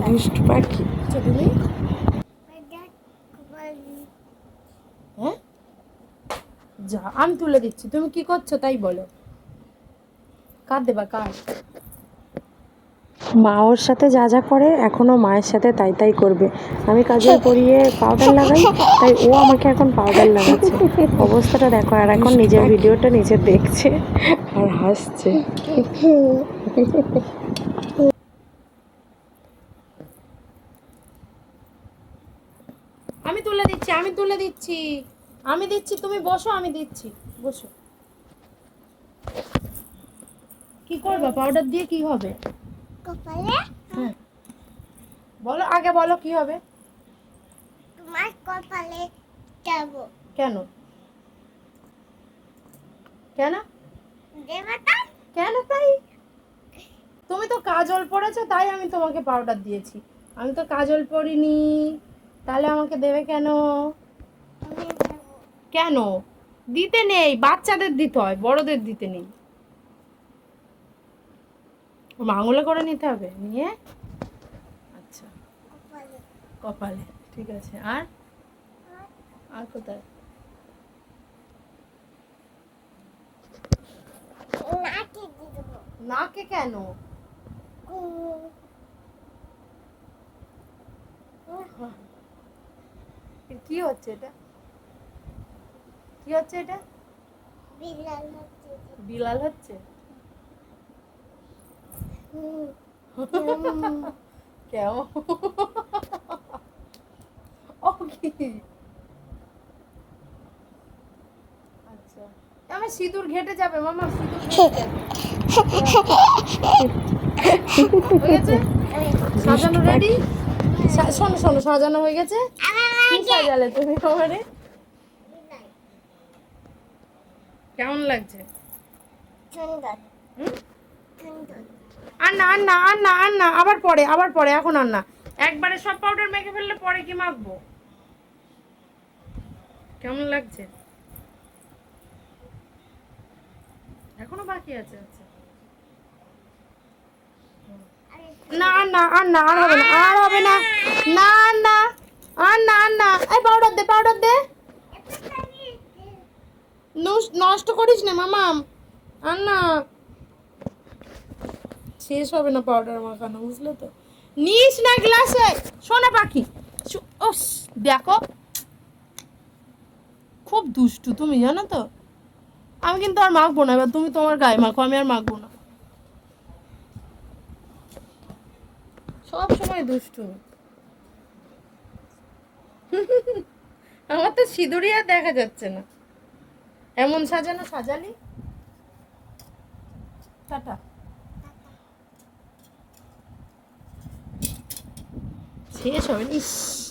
দুষ্ট পাখি হ্যাঁ? যা আমি তুলে দিচ্ছি। তুমি কি করছ তাই বলো। কার দেবা কার? মা ওর সাথে যা যা করে, এখনও মায়ের সাথে তাই তাই করবে। আমি কাজে পরিয়ে পাউডার লাগাই, তাই ও আমাকে এখন পাউডার লাগাচ্ছে। অবস্থাটা দেখো, আর এখন নিজের ভিডিওটা নিজে দেখছে আর হাসছে। আমি তুলে দিচ্ছি, আমি তুলে দিচ্ছি। আমি দিচ্ছি, তুমি বসো, আমি দিচ্ছি। বসো। কি করবা? পাউডার দিয়ে কি হবে? কপালে? বলো আগে বলো কি হবে? তোমার কপালে যাব। কেন? কেন? কেন তাই? তুমি তো কাজল পরেছো তাই আমি তোমাকে পাউডার দিয়েছি। আমি তো কাজল পরিনি তাহলে আমাকে দেবে কেন? কেন? দিতে নেই বাচ্চাদের দিতে হয় বড়দের দিতে নেই। মাঙলে করে নিতে হবে? নিয়ে? আচ্ছা। কপালে। ঠিক আছে। আর? আর কোথায়? নাকি কেন? কি হচ্ছে এটা? কি হচ্ছে এটা? বিড়াল হচ্ছে। বিলাল হচ্ছে? কেমন ও কি আচ্ছা। আমার সিঁদুর ঘেটে যাবে মামা সিঁদুর সাজানো রেডি শোনো শোনো সাজানো হয়ে গেছে? সাজালে তুমি আমারে? কেমন লাগছে? সুন্দর হুম? সুন্দর আর না আর না আর না আর না আবার পরে আবার পরে এখন আর না একবারে সব পাউডার মেখে ফেললে পরে কি মাখবো? কেমন লাগছে? এখনও বাকি আছে আচ্ছা। না না আর না আর হবে না আর হবে না। না আর না আর না আর না এই পাউডার দে। পাউডার দে নষ্ট করিস না মামাম। আর না শেষ হবে না পাউডার মাখানো, বুঝলে তো? নিস না গ্লাসে! সোনা পাখি। ওস, দেখো। খুব দুষ্টু তুমি, জানো তো? আমি কিন্তু আর মাখবো না, এবার তুমি তোমার গায়ে মাখো, আমি আর মাখবো না। সব সময় দুষ্টু। আমার তো সিঁদুরই আর দেখা যাচ্ছে না। এমন সাজানো সাজালি। টাটা। শেষ হবে না। ইস